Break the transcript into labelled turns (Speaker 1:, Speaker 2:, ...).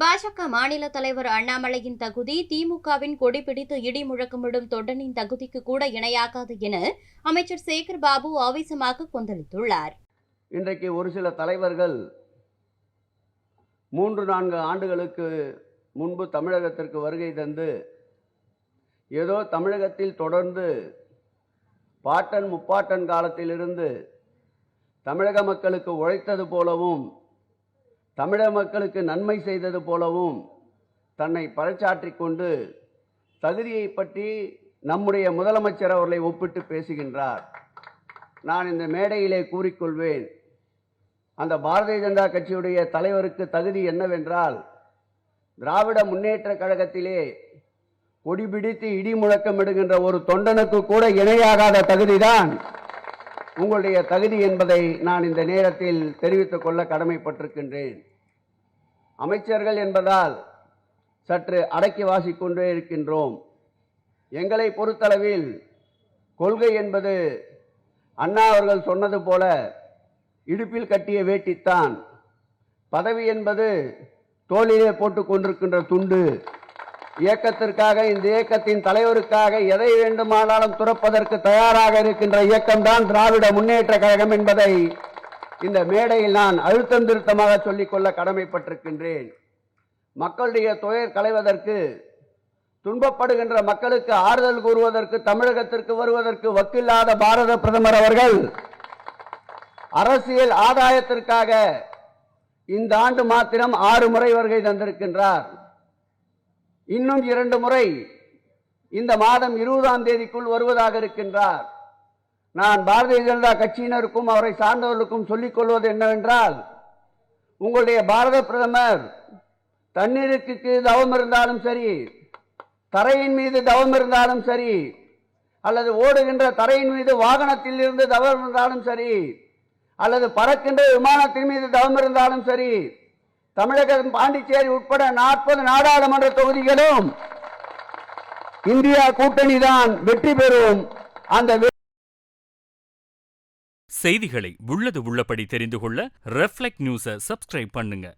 Speaker 1: பாஜக மாநில தலைவர் அண்ணாமலையின் தகுதி திமுகவின் கொடி பிடித்து இடி முழக்கமிடும் தொண்டனின் தகுதிக்கு கூட இணையாகாது என அமைச்சர் சேகர் பாபு ஆவேசமாக கொந்தளித்துள்ளார்.
Speaker 2: இன்றைக்கு ஒரு சில தலைவர்கள் மூன்று நான்கு ஆண்டுகளுக்கு முன்பு தமிழகத்திற்கு வருகை தந்து ஏதோ தமிழகத்தில் தொடர்ந்து பாட்டன் முப்பாட்டன் காலத்திலிருந்து தமிழக மக்களுக்கு உழைத்தது போலவும் தமிழக மக்களுக்கு நன்மை செய்தது போலவும் தன்னை பறைச்சாற்றி கொண்டு தகுதியை பற்றி நம்முடைய முதலமைச்சர் அவர்களை ஒப்பிட்டு பேசுகின்றார். நான் இந்த மேடையிலே கூறிக்கொள்வேன். அந்த பாரதிய ஜனதா கட்சியுடைய தலைவருக்கு தகுதி என்னவென்றால் திராவிட முன்னேற்ற கழகத்திலே கொடிபிடித்து இடி முழக்கமிடுகின்ற ஒரு தொண்டனுக்கு கூட இணையாகாத தகுதிதான் உங்களுடைய தகுதி என்பதை நான் இந்த நேரத்தில் தெரிவித்துக் கொள்ள கடமைப்பட்டிருக்கின்றேன். அமைச்சர்கள் என்பதால் சற்று அடக்கி வாசிக்கொண்டே இருக்கின்றோம். எங்களை பொறுத்தளவில் கொள்கை என்பது அண்ணா அவர்கள் சொன்னது போல இடுப்பில் கட்டிய வேட்டித்தான். பதவி என்பது தோளிலே போட்டுக் கொண்டிருக்கின்ற துண்டு. இயக்கத்திற்காக இந்த இயக்கத்தின் தலைவருக்காக எதை வேண்டுமானாலும் துறப்பதற்கு தயாராக இருக்கின்ற இயக்கம்தான் திராவிட முன்னேற்ற கழகம் என்பதை இந்த மேடையில் நான் அழுத்தம் திருத்தமாக சொல்லிக்கொள்ள கடமைப்பட்டிருக்கின்றேன். மக்களுடைய துயர் களைவதற்கு துன்பப்படுகின்ற மக்களுக்கு ஆறுதல் கூறுவதற்கு தமிழகத்திற்கு வருவதற்கு வக்கில்லாத பாரத பிரதமர் அவர்கள் அரசியல் ஆதாயத்திற்காக இந்த ஆண்டு மாத்திரம் ஆறு முறை வருகை தந்திருக்கின்றார். இன்னும் இரண்டு முறை இந்த மாதம் இருபதாம் தேதிக்குள் வருவதாக இருக்கின்றார். நான் பாரதிய ஜனதா கட்சியினருக்கும் அவரை சார்ந்தவர்களுக்கும் சொல்லிக் கொள்வது என்னவென்றால் உங்களுடைய பாரத பிரதமர் தண்ணீருக்கு தவம் இருந்தாலும் சரி தரையின் மீது தவம் இருந்தாலும் சரி அல்லது ஓடுகின்ற தரையின் மீது வாகனத்தில் இருந்து தவம் இருந்தாலும் சரி அல்லது பறக்கின்ற விமானத்தின் மீது தவம் இருந்தாலும் சரி தமிழகம் பாண்டிச்சேரி உட்பட நாற்பது நாடாளுமன்ற தொகுதிகளும் இந்தியா கூட்டணி தான் வெற்றி பெறும். அந்த
Speaker 3: செய்திகளை உள்ளது உள்ளபடி தெரிந்து கொள்ள ரெஃப்ளெக்ட் நியூஸை சப்ஸ்கிரைப் பண்ணுங்க.